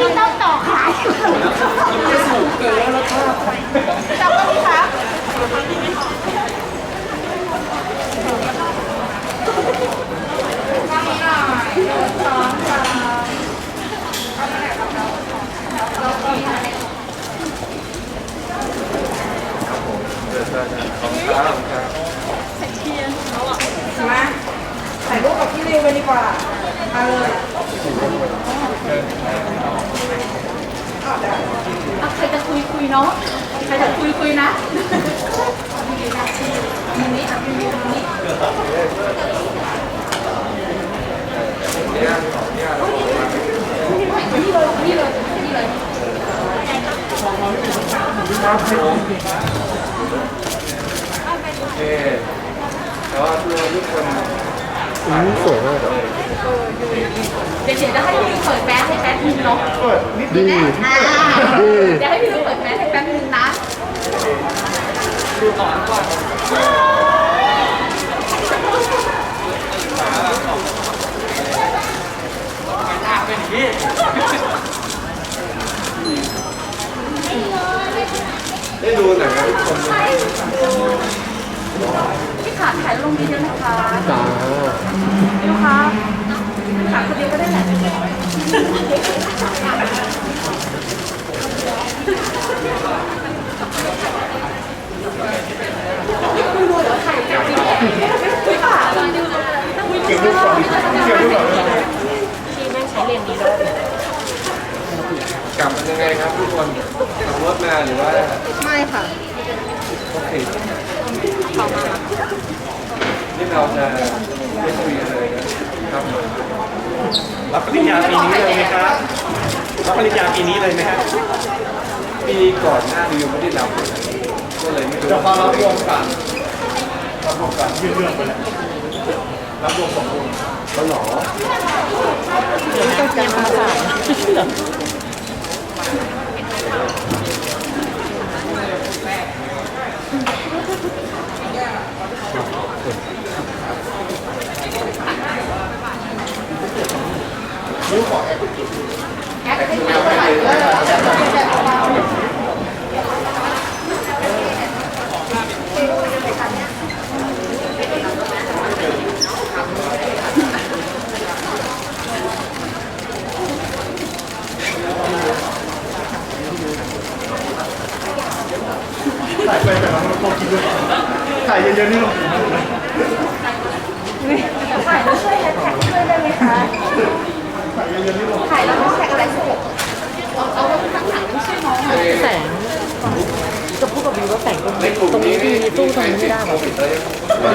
ไม่ต้องต่อขายจะสูงเกินแล้วรสชาติจับก็มีคะมาถ่ายรูปกับพี่ริวกันดีกว่าเอาเลย อะใครจะคุยคุยเนาะใครจะคุยคุยนะนี่เลยนี่เลยนี่เลยโอเคแต่ว่าทุกคน อืมสวยมากเดี๋ยวเดี๋ยวจะให้พี่เปิดแมสให้แป๊บนึงเนาะดีอ่าดีเดี๋ยวให้พี่เปิดแมสให้แป๊บนึงนะได้ดูหนังกันทุกคนไหม พี่ขาถ่ายลงดีเดียวนะคะ จ้า พี่คะขาคนเดียวก็ได้แหละพี่ขาเก็บรูปก่อนเก็บรูปก่อน กลับมันยังไงครับทุกคน ขับรถมาหรือว่าไม่ค่ะโอเคนี่เราจะไม่คุยกันเลยนะครับรับปริญญาปีนี้เลยไหมครับรับปริญญาปีนี้เลยไหมครับปีก่อนหน้าดิวไม่ได้รับก็เลยไม่รู้จะพอรับรวมกันรับรวมกันยื่นเรื่องไปแล้วรับรวมสองคนเขาหรอแอ Thank you. เยอะๆนี่ลงถ่ายแล้วช่วยแฮชแท็กช่วยได้ไหมคะ ถ่ายเยอะๆนี่ลงถ่ายแล้วแฮชแท็กอะไรสักอาเอาไว้ข้างหลังไม่ใช่น้องแสงจะพูดกับวิวว่าแต่งตรงนี้ตรงนี้ดีสู้ตรงนี้ไม่ได้โคหรอวิดเลย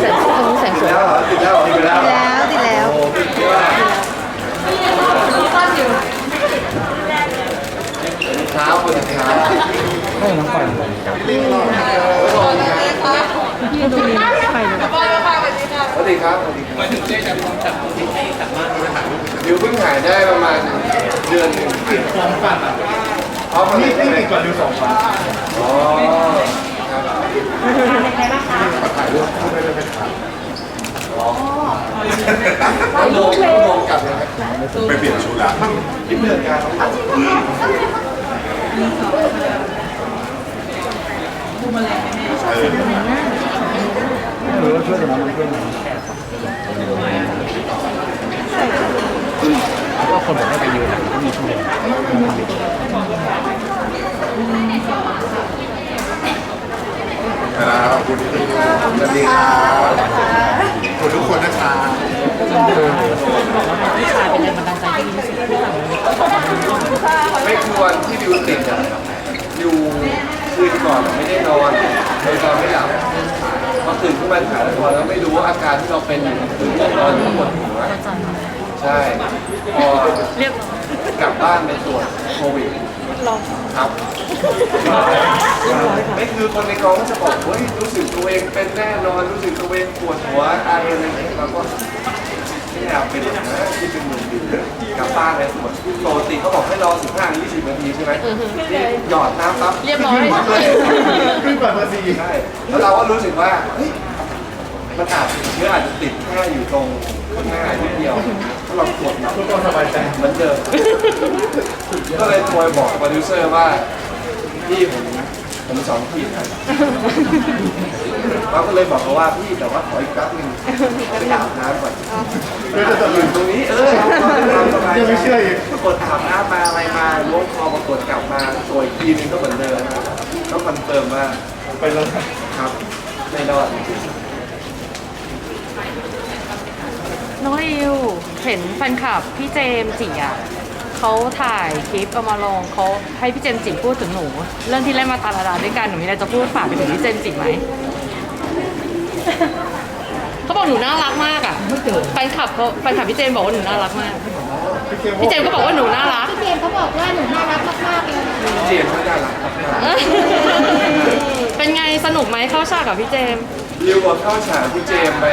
แสงตรงนี้แสงติสดวยแล้วเหรอติดแล้วติดแล้วติดแล้วแล้วดีแล้วโอ้ติดแล้วเช้าคนเช้าให้น้องก่อน พี่ดูนี่ใครนะสวัสดีครับสวัสดีครับมาถึงได้จากความจับที่สามารถมาหาดิวเพิ่งหายได้ประมาณเดือนหนึ่งติดพร้อมกันอะเพราะมันนี่ไม่นี่ได้ติดก่อนดิวสองวันอ๋อครับถ่ายรูปคู่ได้เลยไหมครับอ๋อต้องมองต้องมองกลับเลยไหมไปเปลี่ยนชุดละยิ้มเดือนการต้องมอง หรือว่าช่วยกันน้องเพื่อนก็คนบอกให้ไปยืนก็มีช่วโมงครับขอบคุณที่ดูสวัสดีครับขอบคุณทุกคนนะคะพี่ชายเป็นแรงบันดาลใจที่ดีที่สุดที่ทำให้ไม่ควรที่ดิวติดอะอยู่คืนก่อนไม่ได้นอนเลยนอนไม่หลับ ตื่นขึ้นมาถ่ายละครแล้วไม่รู้ว่าอาการที่เราเป็นอยู่คือง่วงนอนหรือปวดหัวใช่พอเรียกกลับบ้านไปตรวจโควิดครับไม่คือคนในกองก็จะบอกเฮ้ยรู้สึกตัวเองเป็นแน่นอนรู้สึกตัวเองปวดหัวอะไรอะไรอย่างเงี้ยเราก็ ไม่อยากเป็นหรอกนะที่เป็นหนุ่มดิกลับบ้านไปตรวจปกติเขาบอกให้รอ15-20นาทีใช่ไหมนี่หยอดน้ำปั๊บเรียบร้อยขึ้นก่อนเบอร์สี่ใช่แล้วเราก็รู้สึกว่าเฮ้ยมันอาจเชื้ออาจจะติดแค่อยู่ตรงข้างหน้านิดเดียวถ้าเรากดแบบทุกคนสบายใจเหมือนเดิมก็เลยโทรไปบอกโปรดิวเซอร์ว่าพี่ผมผมสองขีดครับ เขาก็เลยบอกเขาว่าพี่แต่ว่าขออีกแป๊บนึงไปอาบน้ำก่อนเพื่อจะจะอยู่ตรงนี้เออตามสบายยังไม่เชื่ออีกกดอาบน้ำมาอะไรมาล้วงคอมากดกลับมาตัวอีกทีนึงก็เหมือนเดิมนะครับก็คอนเฟิร์มว่าไปแล้วครับไม่รอดจริงน้องริวเห็นแฟนคลับพี่เจมส์จิอะเขาถ่ายคลิปเอามาลงเขาให้พี่เจมส์จิพูดถึงหนู เรื่องที่เล่นมาตาลาดาด้วยกันหนูมีอะไรจะพูดฝากไปถึงพี่เจมส์จิไหม เขาบอกหนูน่ารักมากอะแฟนคลับเขาแฟนคลับพี่เจมส์บอกว่าหนูน่ารักมาก พี่เจมส์ก็บอกว่าหนูน่ารัก พี่เจมส์เขาบอกว่าหนูน่ารักมากๆเลยๆเจมส์ไม่ได้รักครับเป็นไงสนุกไหมเข้าฉากกับพี่เจมส์ริวบอกเข้าฉากพี่เจมส์ไป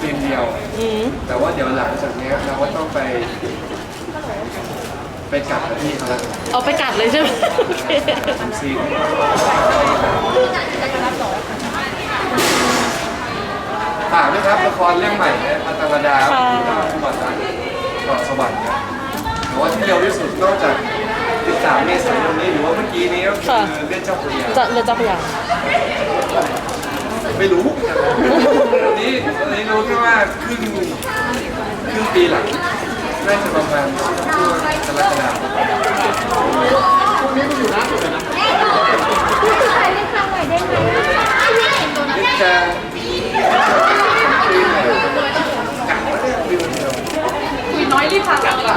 ซีนเดียว อืมแต่ว่าเดี๋ยวหลังจากเนี้ยเราก็ต้องไป ไปกลับกับพี่เขาแล้วเอาไปกัดเลยใช่ไหมโอเคซีน ฝากด้วยครับละครเรื่องใหม่นะพัตรดาครับที่บอลตันเกาะสวรรค์ครับแต่ว่าที่เร็วที่สุดนอกจาก 13 เมษายนนี้หรือว่าเมื่อกี้นี้ก็คือเรื่องเจ้าพระยาจะเรือเจ้าพระยาไม่รู้อันนี้อันนี้รู้แค่ว่าครึ่งครึ่งปีหลังน่าจะประมาณช่วงกรกฎาคมพี่ชายเรียกทางหน่อยได้ไหมนี่จะปีไหนกะว่าเนี่ยปีเดียว คุยน้อย รีบพากลับอะ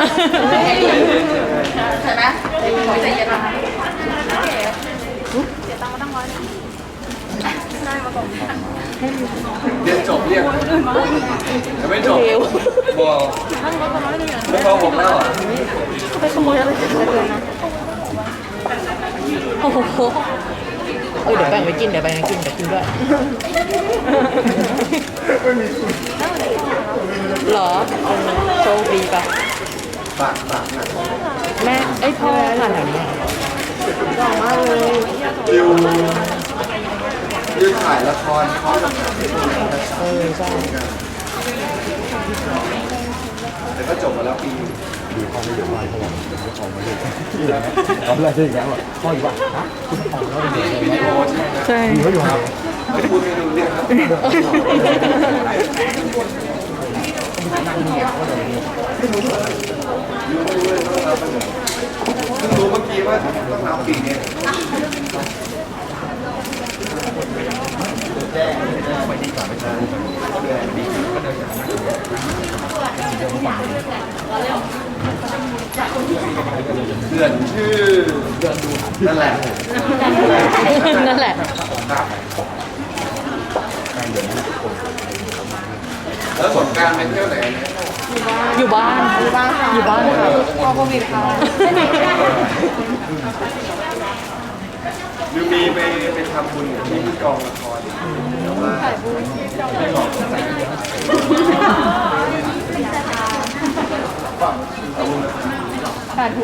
ใช่ไหมใจเย็นใจเย็นนะเรียนจบเรียกยังไม่จบบอกไม่พอผมแล้วเหรอไปขโมยอะไรจากเลยนะโอ้โหเออเดี๋ยวแบ่งไปกินเดี๋ยวแบ่งไปกินเดี๋ยวกินด้วย หรอโชคดีปะฝากฝากหนักแม่ไอ้ยพ่อผ่านแถวนี้ดิวดิวถ่ายละครพร้อมกับเออใช่แต่ก็จบมาแล้วปีดูพ่อไม่อยู่บ้านเขาบอกเขาออกมาเลยเอาอะไรได้อีกแล้วอะพ่ออยู่บ้านฮะคุณออกแล้วนี่วิดีโอใช่ไหมใช่อยู่เขาอยู่ครับไม่ พูดไม่รู้เรื่องครับรู้ไม่รู้เลยต้องรับไปหมดเพิ่งรู้เมื่อกี้ว่าต้องรับปีนี้เดือนชื่อนั่นแหละนั่นแหละ ครับแล้วสงการไปเที่ยวไหนอยู่บ้าน อยู่บ้านค่ะอยู่บ้านค่ะพอโควิดค่ะหรือมีไปไปทำบุญกับที่กองละครแต่ว่าไม่บอกเอาบุญนะครับสาธุ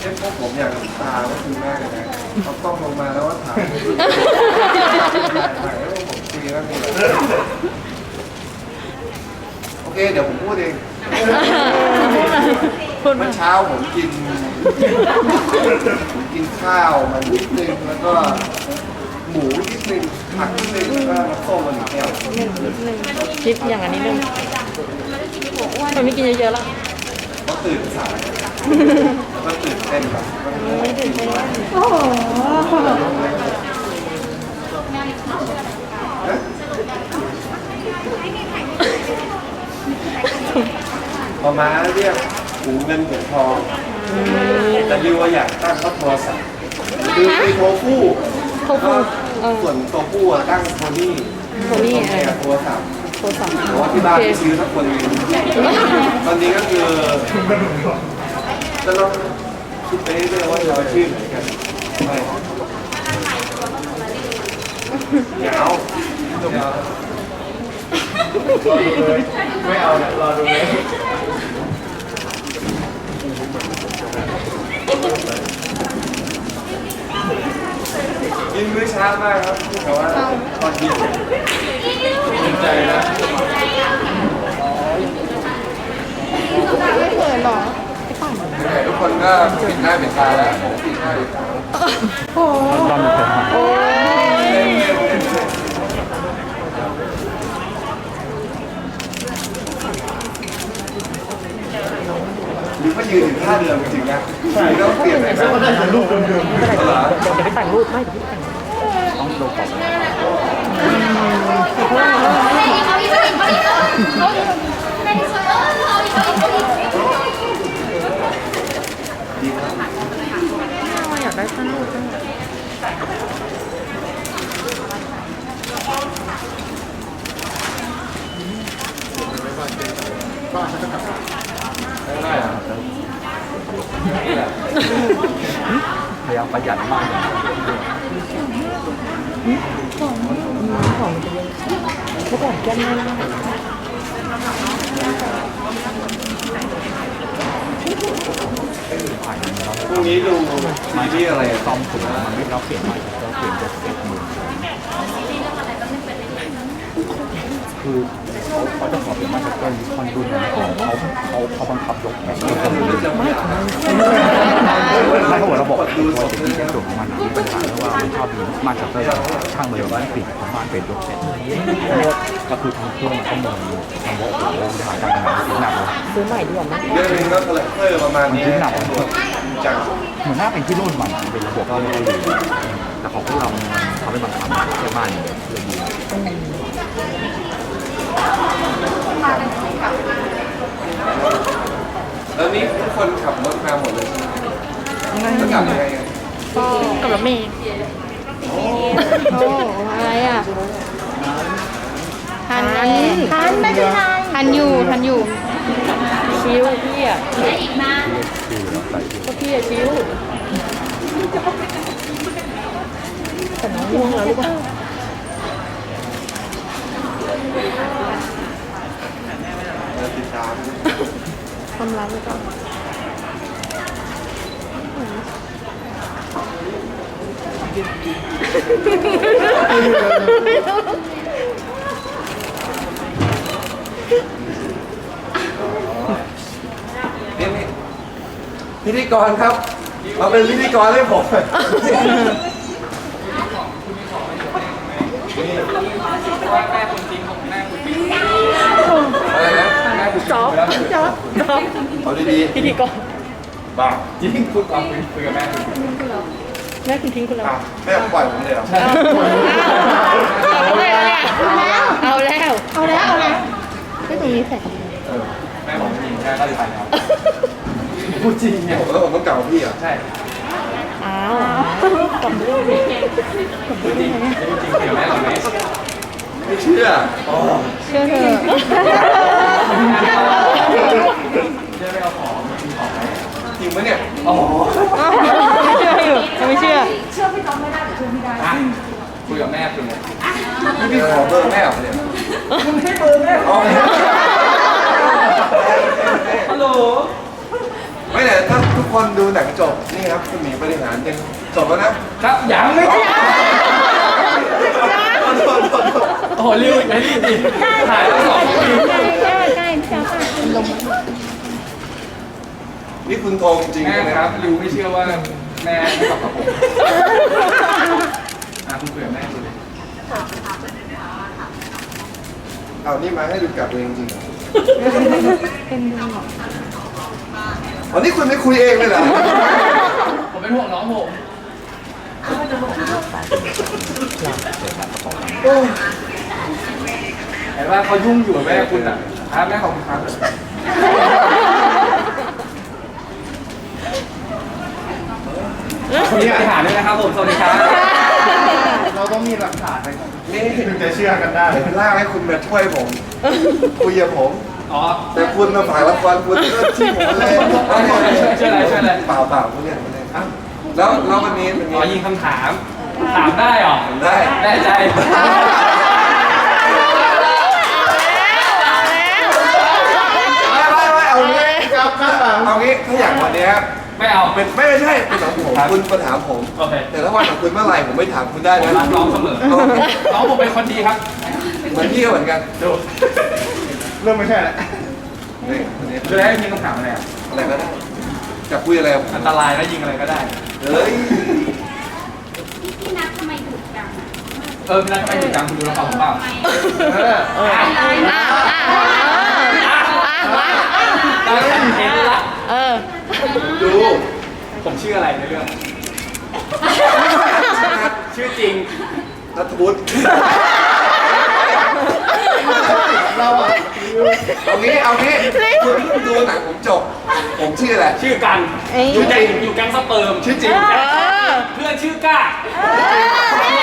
เอ๊ะพวกผมอยากตาก็คือมากเลยนะเขาต้องลงมาแล้วว่าถามถ่ายแล้วผมคุยแล้วมีโอเค เดี๋ยวผมพูดเองพูดเมื่มาอเช้าผมกิน ผมกินข้าวมันนิดนึงแล้วก็หมูนิดนึงผักนิดนึงแล้วก็น้ำส้มมันหนึ่งแก้วคิดอย่างอันนี้นึงมันไม่กินเยอะๆแล้วก็ตื่นสาย แล้วก็ตื่นเต้นแบบไม่ตื่นเต้นพอมาเรียกหูเงินหูทองแต่ดิวว่าอยากตั้งก็โทรศัพท์คือมีโทรคู่โทรคู่เออส่วนตัวคู่อะตั้งโทนี่โทนี่แม่โทรศัพท์โทรศัพท์เพราะว่าที่บ้านไม่ซื้อสักคนหนึงตอนนี้ก็คือ ก็ต้อคิดไปเรื่อยว่าจะเอาอาชีไหนกันไม่ยาวเไม่เอาเนี่ยรอดูเลยกินมื้อช้ามากครับแต่ว่าตอนเย็นภูมิใจนะไม่เขินหรอ ทุกคนก็ปิดหน้าปิดตาแล้วผมปิดหน้าปิดตารอนเป็นคนหรือว่ายืนอยู่ท่าเดิมจริงๆนะใช่ต้องเปลี่ยนไหมครับก็ได้แต่รูปเดิมเดี๋ยวเดี๋ยวไปแต่งรูปไม่เดี๋ยวไปแต่งรูปต้องโลกออกอยากได้ตั้งรูปจัง ได้เหรอ พยายามประหยัดมาก เมื่อก่อนแก้มไม่ได้ พรุ่งนี้ดูซีรีส์อะไรอะ ซ่อมถุงมันไม่เราเปลี่ยนใหม่เราเปลี่ยนยกเซ็ตมือ คือเขาเขาจะขอเป็นมาสเตอร์คอนดุนเขาเขาเขาบังคับยกแขนไม่เขาบอกระบบตัวเทคนิคส่วนของมันมีปัญหาเพราะว่ามันชอบมีมาสเตอร์ช่างเลยว่าปิดของบ้านเป็นยกเซ็ตก็คือทางเครื่องเขามองทางว่าโอ้โหหาการทำงานหนักเลยซื้อใหม่ดีกว่าไหมเรื่องนึงก็คาแรคเตอร์ประมาณนี้หนักจากเหมือนหน้าเป็นที่รุ่นใหมันเป็นระบบก็ไม่ได้ดีแต่ของพวกเราเขาไม่บังคับแค่บ้านเลยดี แล้วนี้ทุกคนขับรถมาหมดเลยแล้วกลับยังไงอะกับรถเมย์โอ้อะไรอะทันทันไม่เป็นทันอยู่ทันอยู่ชิวพี่อะคือเราก็พี่อะชิวแต่น้องง่วงแล้วหรือเปล่า ติดตามทำร้ายไปก่อนนี่นี่พิธีกรครับ มาเป็นพิธีกรให้ผมอะไรนะแม่คุณ จ๊อบจ๊อบจ๊อบเอาดีพิธีกรๆบ้าจริงพูดความคุยกับแม่คุณแม่คุณทิ้งคุณแล้ว อ้าวแม่ปล่อยผมเลยเหรอเอาแล้ว เอาแล้ว เอาแล้ว เอาแล้วไม่ตรงนี้แสงแม่ผมจริงแม่ก็เลยไปแล้วพูดจริงเนี่ยแล้วผมต้องกล่าวพี่อะใช่อ้าวกลับเรื่องดิพูดจริงเกี่ยวแม่หรอไหม ไม่เชื่ออ๋อเชื่อเถอะจริงปะเนี่ยอ๋อไม่เชื่ออยู่ไม่เชื่อคุยกับแม่คุณเนี่ยนี่พี่ขอเบอร์แม่เหรอเนี่ยคุณให้เบอร์แม่อ๋อฮัลโหลไม่แต่ถ้าทุกคนดูหนังจบนี่ครับคุณหมีบริหารยังจบแล้วนะครับยังไม่จบ โอ้โหรีบไอ้นี่ดิถ่ายแล้วสองปีใกล้ใกล้ใกล้พี่เจ้าค่ะลงนี่คุณโทรจริงๆแม่ใช่ไหมคครัรับบริวไม่เชื่อว่าแม่ไม่ตอบกับผมอะคุณคุยกับแม่คุณเลยเอานี่มาให้ดูกลับเองจริงเหรอเป็นดูหรออ๋อนี่คุณไม่คุยเองเลยเหรอผมเป็นห่วงน้องผมเห็นว่าเขายุ่งอยู่กับแม่คุณอะครับแม่ขอบคุณครับคนนี้ไปหาด้วยนะครับผมสวัสดีครับเราต้องมีหลักฐานในนี่ถึงจะเชื่อกันได้เป็นล่ากให้คุณมาช่วยผมคุยกับผมอ๋อแต่คุณมาฝ่ายละครคุณก็ที่ผมเลยช่วยอะไรช่วยอะไรเปล่าเปล่าคุณเนี่ยคุณเนี่ยอะแล้วแล้ววันนี้วันอ๋อนี้ยิงคำถาม ถามได้เหรอได้แน่ใจ ครับข้างหลังเอางี้ถ้าอย่างวันเนี้ยไม่เอา เป็นไม่ไม่ใช่เป็นของผมคุณมาถามผม โอเคแต่ถ้าวันของคุณเมื่อไหร่ผมไม่ถามคุณได้ผมนะรักน้องเสมอโอเคน้องผมเป็นคนดีครับ เหมือนพี่ก็เหมือนกันดูเริ่มไม่ใช่แล้วนี่คนนี้คือให้มีคำถามอะไรอะอะไรก็ได้จะคุยอะไรกับผมอันตรายแล้วยิงอะไรก็ได้ เฮ้ยพี่นัททำไมดุจังเออพี่นัททำไมถึงดังคุณดูละครผมเปล่า เอออะไรอะนะอะอะอะได้คอน เทนต์ละเออ ดู ผมชื่ออะไรในเรื่อง ชื่อจริงนัทวุฒิเราอะเอางี้เอางี้คุณเพิ่งดูหนังผมจบ ผมชื่ออะไร ชื่อกันเอ้ย อยู่แก๊งอยู่แก๊งสเปิร์มชื่อจริง เออ เพื่อนชื่อก้า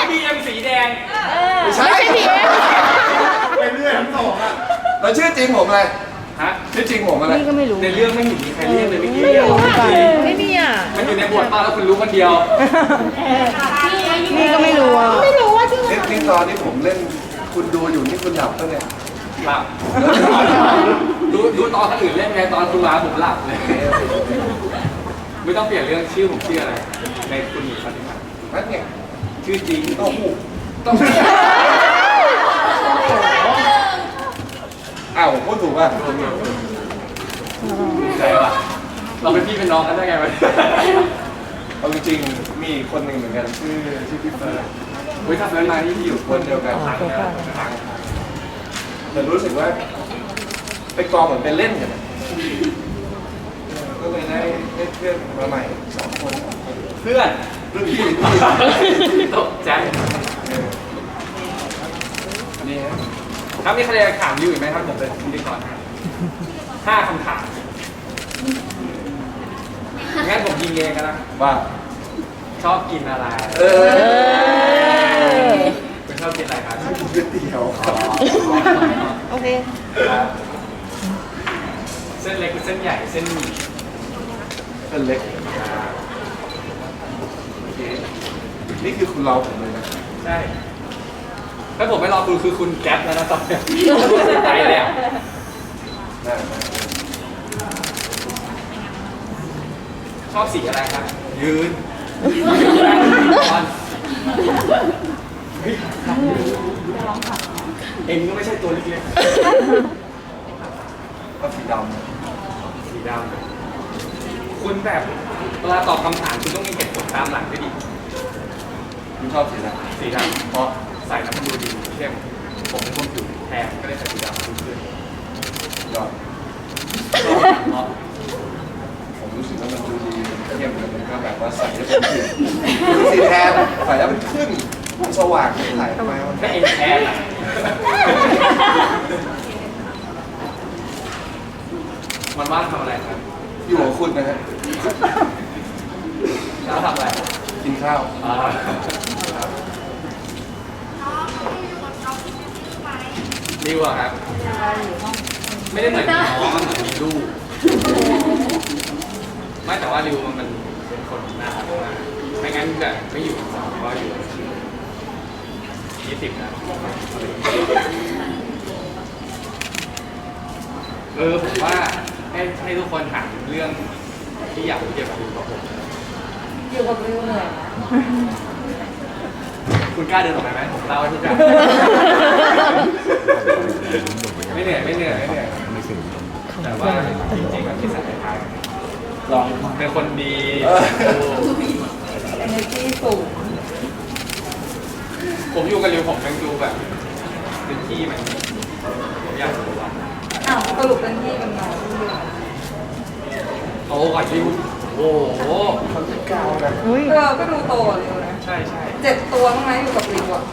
บีเอ็มสีแดง ไม่ใช่ไม่ใช่ผีเอ็มไปเรื่อยทั้งสองอะแล้วชื่อจริงผมอะไร ฮะชื่อจริงผมอะไรนี่ก็ไม่รู้ ในเรื่องไม่เห็นมีใครเรียกเลยเมื่อกี้ไม่รู้อะไม่มีอะ มันอยู่ในบทมาแล้วคุณรู้คนเดียวนี่ก็ไม่รู้อะ ไม่รู้ว่าชื่อนี่นี่ตอนที่ผมเล่นคุณดูอยู่นี่คุณหลับปะเนี่ยหลับดูดูตอนคนอื่นเล่นไงตอนคุณมาผมหลับเลย ไม่ต้องเปลี่ยนเรื่องชื่อผมชื่ออะไร ในคุณหมีปฏิมานั่นไงชื่อจริงโอ้โหต้อง อ้าว ผมพูดถูกป่ะใจป่ะเราเป็นพี่เป็นน้องกันได้ไงวะเอาจริงๆมีอีกคนหนึ่งเหมือนกันชื่อชื่อพี่เฟิร์นเฮ้ยถ้าเฟิร์นมานี่พี่อยู่คนเดียวกันแต่รู้สึกว่าไปกองเหมือนเป็นเล่นกันอะก็เลยได้ได้เพื่อนมาใหม่สองคนเพื่อนรุ่นพี่ตกใจเออนี่ฮะครับมีใครอยากถามยูอีกไหมครับผมเป็นพิธีกรให้ ห้าคำถามงั้นผมยิงเองกันนะว่า ชอบกินอะไรเออคุณชอบกินอะไรครับก๋วยเตี๋ยวโอเคเส้นเล็กหรือเส้นใหญ่เส้นหมี่เป็นเล็กโอเคนี่คือคุณรอผมเลยนะใช่ ถ้าผมไม่รอคุณคือคุณแก๊ปแล้วนะตอนเนี้ยใจเลยอะได้ได้ ชอบสีอะไรครับ ยืนเองก็ไม่ใช่ตัวเล็กก็สีดๆสีดำคุณแบบเวลาตอบคำถามคุณต้องมีเหตุผลตามหลังด้วยดิำคุณชอบสีอะไรสีดำเพราะใส่แล้วมันดูดีเข้มผมเป็นคนผิวแทนก็เลยใส่สีดำดูขึ้น ยอดผมรู้สึกว่ามันดูดีเข้มแล้วมันก็แบบว่าใส่แล้วมันขึ้นสีแทนใส่แล้วมันขึ้นสว่างใส่มามันถ้าเองแทนอะมันว่างทำอะไรครับอยู่กับคุณนะฮะแล้วทำอะไรกินข้าวอ่าดิวอะครับ ไม่ได้เหมือนน้องมันเหมือนมีลูกไม่แต่ว่าริวมันเป็นคนน่ารักมากไม่งั้นจะไม่อยู่สองก็อยู่ยี่สิบนะเออผมว่าให้ให้ทุกคนถามเรื่องที่อยากรู้เกี่ยวกับริวกับผมอยู่กับวิวเหนื่อยนะคุณกล้าเดินออกไปไหมผมเล่าให้ทุกอย่าง ไม่เหนื่อยไม่เหนื่อยไม่เหนื่อยไม่ถึง แต่ว่าจริงๆแบบที่สัยคล้ายลองเป็นคนดีเอเนจีสูงผมอยู่กับริวผมยังดูแบบเป็นที่มันผมอยากรู้ว่าอ้าวสรุปเป็นพี่เป็นน้องโตกว่าริวโอ้โหอุ้ยเออก็ดูโตเลยนะใช่ใช่เจ็ดตัวทั้งนั้นอยู่กับริวอะ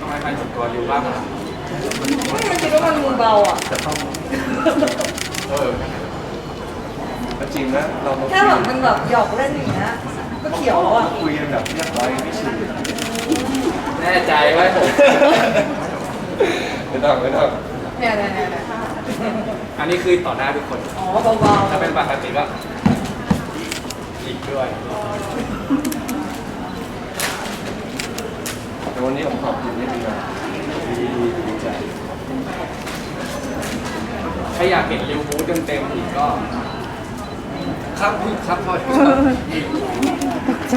ทำไมพันจุดตัวริวบ้างอะ ไม่มันคิดว่ามันมือเบาอะเออแล้วจริงนะเรามาแค่แบบมันแบบหยอกเล่นอย่างเงี้ยก็เขียวแล้วอะคุยกันแบบเรียบร้อยไม่ชิวแน่ใจไว้ผมไม่ต้องไม่ต้องเนี่ยเนี่ยเนี่ยเนี่ยอันนี้คือต่อหน้าทุกคน อ๋อเบาถ้าเป็นปกติก็อีกด้วยแต่วันนี้ผมขอบคุณนิดนึงนะดีดีใจ ถ้าอยากเห็นริวบูธเต็มๆอีกก็ ครับครับพ่อ ตกใจ